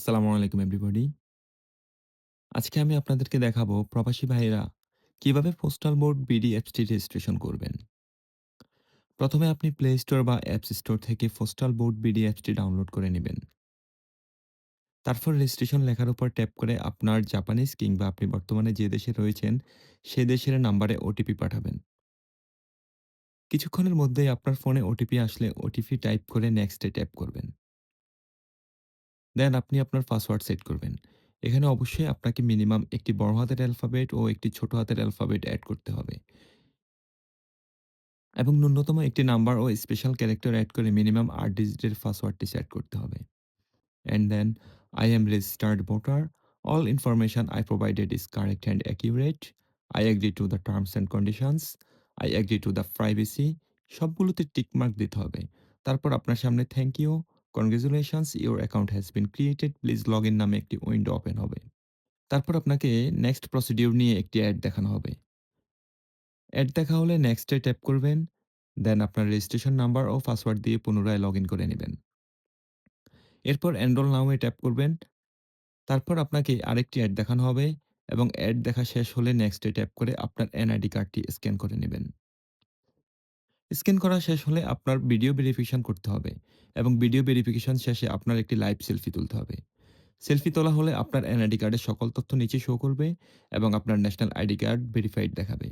আসসালামু আলাইকুম এভরিবডি। আজকে আমি আপনাদেরকে দেখাবো প্রবাসী ভাইয়েরা কীভাবে পোস্টাল বোর্ড বিডি অ্যাপসটি রেজিস্ট্রেশন করবেন। প্রথমে আপনি প্লে স্টোর বা অ্যাপস স্টোর থেকে পোস্টাল বোর্ড বিডি অ্যাপসটি ডাউনলোড করে নেবেন। তারপর রেজিস্ট্রেশন লেখার উপর ট্যাপ করে আপনার জাপানিজ কিংবা আপনি বর্তমানে যে দেশে রয়েছেন, সে দেশের নাম্বারে ওটিপি পাঠাবেন। কিছুক্ষণের মধ্যেই আপনার ফোনে ওটিপি আসলে ওটিপি টাইপ করে নেক্সটে ট্যাপ করবেন। দেন আপনি আপনার পাসওয়ার্ড সেট করবেন। এখানে অবশ্যই আপনাকে মিনিমাম একটি বড় হাতের অ্যালফাবেট ও একটি ছোট হাতের অ্যালফাবেট এড করতে হবে। এবং ন্যূনতম একটি নাম্বার ও স্পেশাল ক্যারেক্টার এড করে মিনিমাম ৮ ডিজিটের পাসওয়ার্ডটি সেট করতে হবে। And then I am registered voter. All information I provided is correct and accurate. I agree to the terms and conditions. I agree to the privacy. সবগুলোতে tick mark দিতে হবে। তারপর আপনার সামনে thank you, congratulations your account has been created please log in নামে একটি window open হবে। তারপর আপনাকে নেক্সট প্রসিডিউর নিয়ে একটি অ্যাড দেখানো হবে। অ্যাড দেখা হলে নেক্সট ট্যাপ করবেন। দেন আপনার রেজিস্ট্রেশন নাম্বার ও পাসওয়ার্ড দিয়ে পুনরায় লগ করে নেবেন। এরপর এনরোল এ ট্যাপ করবেন। তারপর আপনাকে আরেকটি অ্যাড দেখানো হবে এবং অ্যাড দেখা শেষ হলে নেক্সট ট্যাপ করে আপনার এনআইডি কার্ডটি স্ক্যান করে নেবেন। স্ক্যান করা শেষ হলে আপনার ভিডিও ভেরিফিকেশন করতে হবে এবং ভিডিও ভেরিফিকেশন শেষে আপনার একটি লাইভ সেলফি তুলতে হবে। সেলফি তোলা হলে আপনার এনআইডি কার্ডের সকল তথ্য নিচে শো করবে এবং আপনার ন্যাশনাল আইডি কার্ড ভেরিফাইড দেখাবে।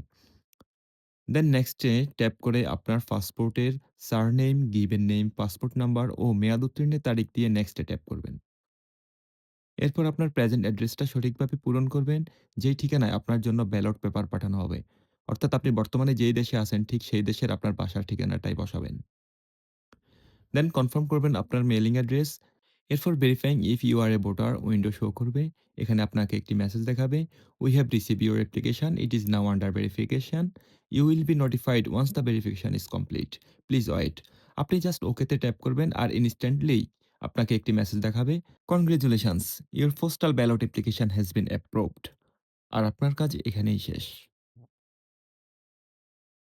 দেন নেক্সটে ট্যাপ করে আপনার পাসপোর্টের সার surname, given name, passport number ও মেয়াদ উত্তীর্ণের তারিখ দিয়ে নেক্সটে ট্যাপ করবেন। এরপর আপনার প্রেজেন্ট অ্যাড্রেসটা সঠিকভাবে পূরণ করবেন, যেই ঠিকানায় আপনার জন্য ব্যালট পেপার পাঠানো হবে। অর্থাৎ আপনি বর্তমানে যেই দেশে আছেন ঠিক সেই দেশের আপনার বাসার ঠিকানাটাই বসাবেন। দেন কনফার্ম করবেন আপনার মেইলিং অ্যাড্রেস। এরপর verifying if you are a voter window show করবে। এখানে আপনাকে একটি মেসেজ দেখাবে, "we have received your application. It is now under verification. You will be notified once the verification is complete. Please wait." আপনি just ওকেতে tap করবেন আর instantly আপনাকে একটি মেসেজ দেখাবে, "congratulations, your postal ballot application has been approved." আর আপনার কাজ এখানেই শেষ।